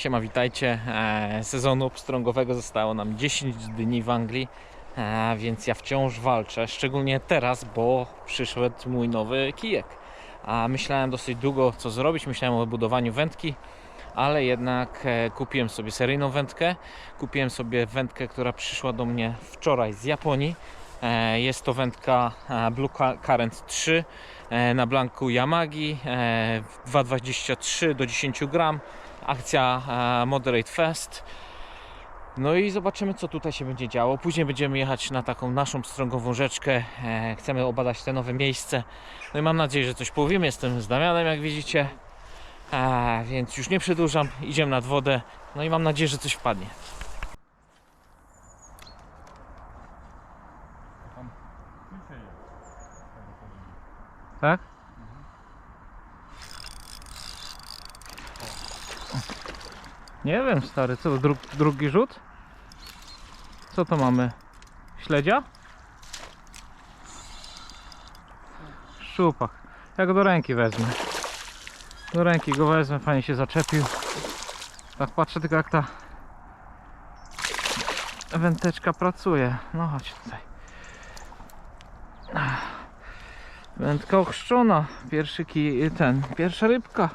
siema, witajcie. E, Sezonu pstrągowego zostało nam 10 dni w Anglii, e, więc ja wciąż walczę, szczególnie teraz, bo przyszedł mój nowy kijek. A myślałem dosyć długo co zrobić, myślałem o budowaniu wędki, ale jednak e, kupiłem sobie seryjną wędkę. Kupiłem sobie wędkę, która przyszła do mnie wczoraj z Japonii. Jest to wędka Blue Current 3 e, na blanku Yamagi e, 2,23 do 10 gram. Akcja e, Moderate Fest. No i zobaczymy, co tutaj się będzie działo. Później będziemy jechać na taką naszą strągową rzeczkę. E, Chcemy obadać te nowe miejsce. No i mam nadzieję, że coś powiemy. Jestem z Damianem, jak widzicie. E, Więc już nie przedłużam. Idziemy nad wodę. No i mam nadzieję, że coś wpadnie. Tak? Nie wiem, stary, co, dru drugi rzut? Co to mamy? Śledzia? Szczupak. Ja go do ręki wezmę. Do ręki go wezmę, fajnie się zaczepił. Tak patrzę tylko jak ta wędeczka pracuje. No chodź tutaj. Wędka ochrzczona. Pierwszy kij, ten, pierwsza rybka.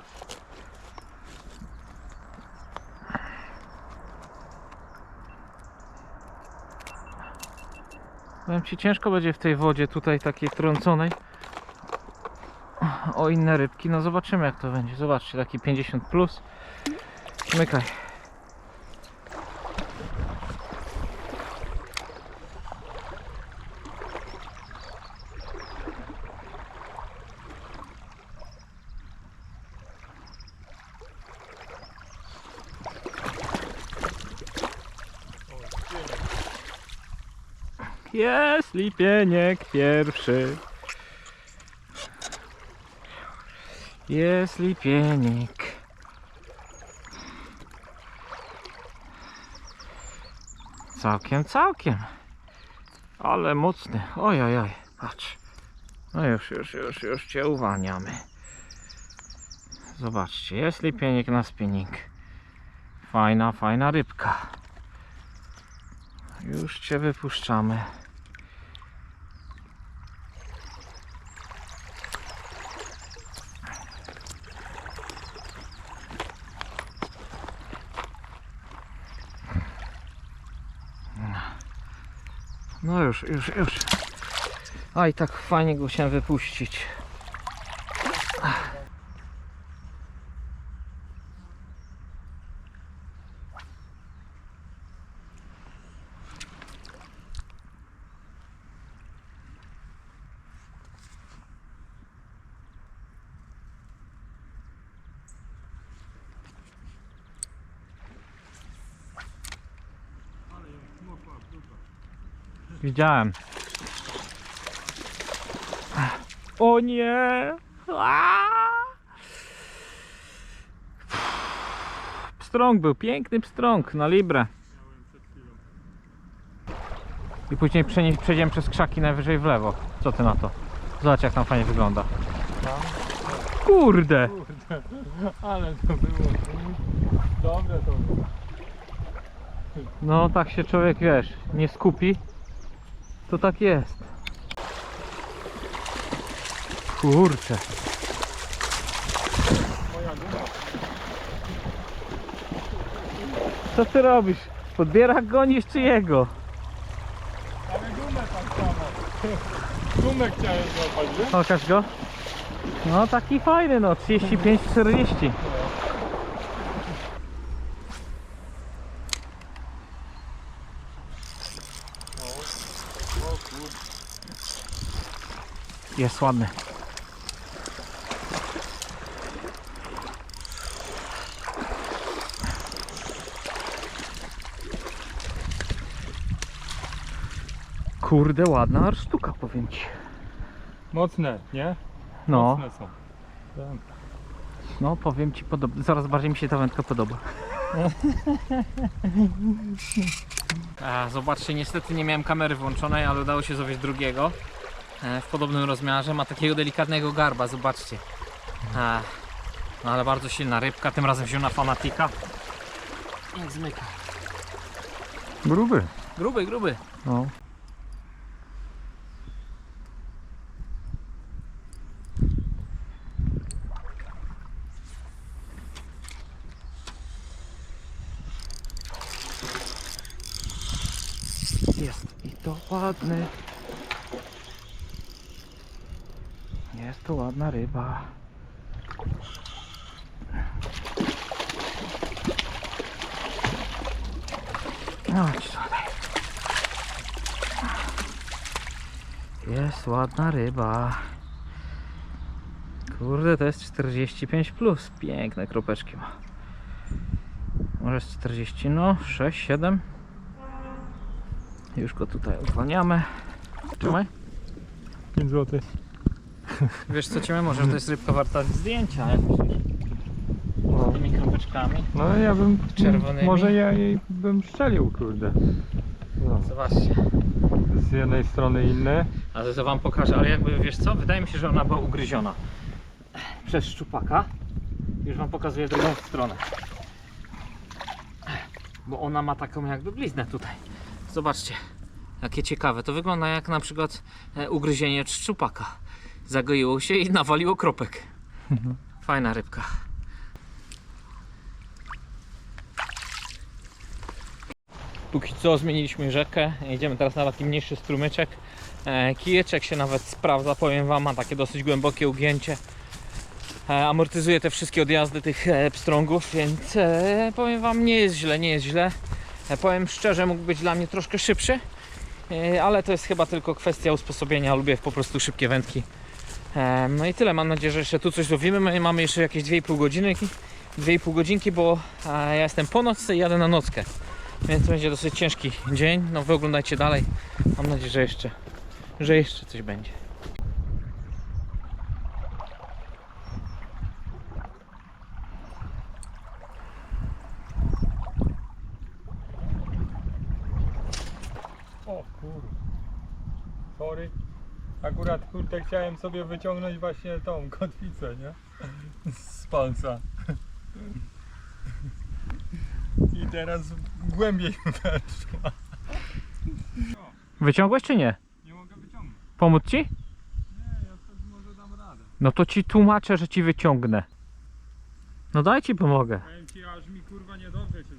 Powiem ci, ciężko będzie w tej wodzie tutaj takiej trąconej o inne rybki. No zobaczymy jak to będzie. Zobaczcie, taki 50 plus. Mykaj. Jest lipieniek pierwszy. Jest lipieniek. Całkiem, całkiem. Ale mocny. Oj, oj, oj. Patrz. No już, już, już, już cię uwalniamy. Zobaczcie, jest lipieniek na spinning. Fajna, fajna rybka. Już cię wypuszczamy. No już, już, już. A i tak fajnie go chciałem wypuścić. Widziałem. O nie! Aaaa! Pstrąg był, piękny pstrąg na librę. I później przejdziemy przez krzaki najwyżej w lewo. Co ty na to? Zobacz jak tam fajnie wygląda. Kurde! Ale to było. Dobre to było. No tak się człowiek wiesz, nie skupi. To tak jest. Kurczę. Co ty robisz? Podbierak gonisz czy jego? Ale gumę tak samo. Gumę chciałem złapać, wiesz? Pokaż go. No taki fajny no, 35-40. Jest ładny. Kurde, ładna sztuka, powiem ci. Mocne, nie? No, Mocne są. Tak. no powiem ci, podoba. Coraz bardziej mi się ta wędka podoba. A, zobaczcie, niestety nie miałem kamery włączonej, ale udało się zawieźć drugiego e, w podobnym rozmiarze. Ma takiego delikatnego garba, zobaczcie. A, no ale bardzo silna rybka, tym razem wziął na fanatika. Jak zmyka. Gruby. Gruby, gruby. No. Jest i to ładny. Jest to ładna ryba. Chodź tutaj. Jest ładna ryba. Kurde, to jest 45 plus. Piękne kropeczki ma. Może jest 40, no 6, 7. Już go tutaj uwalniamy. Trzymaj. 5 zł. Wiesz co cię możesz, to jest rybka warta zdjęcia, jak myślisz? No. Z tymi kropeczkami. no ja bym. Czerwonymi? Może ja jej bym strzelił, kurde. No. Zobaczcie. Z jednej strony inne. Ale to wam pokażę, ale jakby wiesz co? Wydaje mi się, że ona była ugryziona przez szczupaka. Już wam pokazuję drugą stronę. Bo ona ma taką jakby bliznę tutaj. Zobaczcie, jakie ciekawe. To wygląda jak na przykład e, ugryzienie szczupaka. Zagoiło się i nawaliło kropek. Fajna rybka. Póki co zmieniliśmy rzekę, idziemy teraz na taki mniejszy strumyczek. E, kijeczek się nawet sprawdza, powiem Wam, ma takie dosyć głębokie ugięcie. E, amortyzuje te wszystkie odjazdy tych pstrągów, więc powiem Wam, nie jest źle, nie jest źle. E, powiem szczerze, mógł być dla mnie troszkę szybszy, e, ale to jest chyba tylko kwestia usposobienia. Lubię po prostu szybkie wędki. E, no i tyle, mam nadzieję, że jeszcze tu coś złowimy. My mamy jeszcze jakieś 2,5 godziny, 2,5 godzinki, bo ja jestem po nocce i jadę na nockę. Więc będzie dosyć ciężki dzień. No wy oglądajcie dalej. Mam nadzieję, że jeszcze, że jeszcze coś będzie. O kurde. Sorry. Akurat kurde chciałem sobie wyciągnąć właśnie tą kotwicę, nie? Z palca. I teraz głębiej weszła. Wyciągłeś czy nie? Nie mogę wyciągnąć. Pomóc ci? Nie, ja wtedy może dam radę. No to ci tłumaczę, że ci wyciągnę. No daj ci pomogę. Powiem ci, aż mi kurwa niedobrze się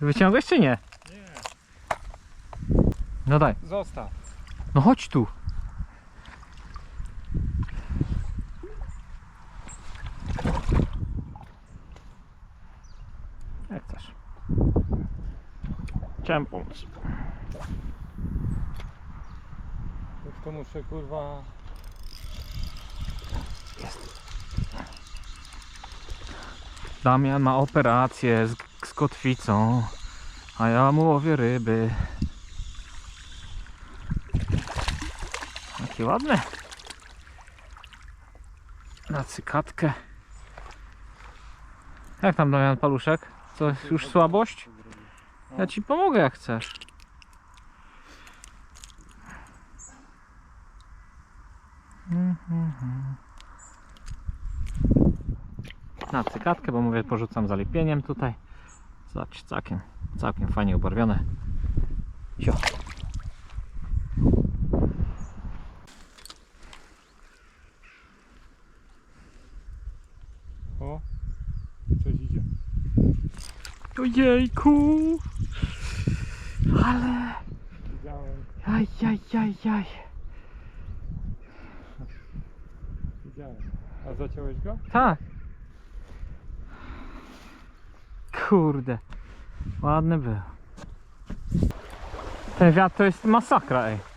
Wyciągłeś czy nie? Nie. No daj. Zostaw. No chodź tu. Jak chcesz. Chciałem pomóc. Już to muszę kurwa... Damian ma operację z, z kotwicą, a ja mu łowię ryby. Jakie ładne. Na cykatkę. Jak tam Damian Paluszek? Co, już słabość? Ja ci pomogę jak chcesz. Na cykatkę, bo mówię, porzucam zalepieniem tutaj. Zobacz, całkiem, całkiem fajnie ubarwione. Sio. O, coś idzie. Ojejku! Ale... Widziałem, Jaj, jaj, jaj, jaj. widziałem. A zaciąłeś go? Tak. Kurde. Ładny był. Ten wiatr to jest masakra, ej.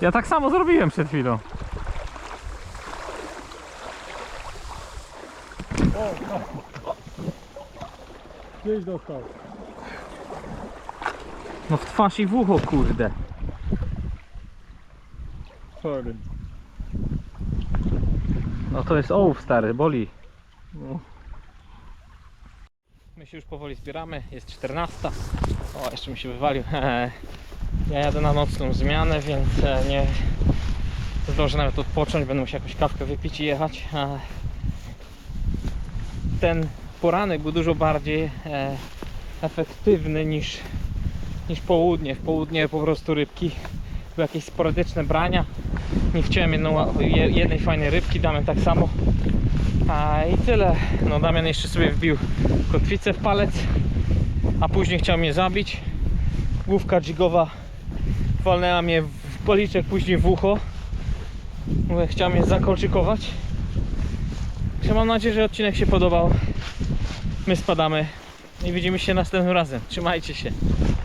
Ja tak samo zrobiłem przed chwilą. No. Gdzieś dostał. No w twarz i w ucho, kurde. Sorry. No to jest ołów stary, boli. No. My się już powoli zbieramy, jest 14. O, jeszcze mi się wywalił. Ja jadę na nocną zmianę, więc e, nie zdążę nawet odpocząć, będę musiał jakąś kawkę wypić i jechać. Ten poranek był dużo bardziej e, efektywny niż, niż południe. W południe po prostu rybki były jakieś sporadyczne brania. Nie chciałem jedną, jednej fajnej rybki, Damian tak samo. A i tyle. No Damian jeszcze sobie wbił kotwicę w palec, a później chciał mnie zabić. Główka dżigowa walnęła mnie w policzek, później w ucho. Mówię, chciał mnie zakolczykować. Także mam nadzieję, że odcinek się podobał. My spadamy i widzimy się następnym razem. Trzymajcie się.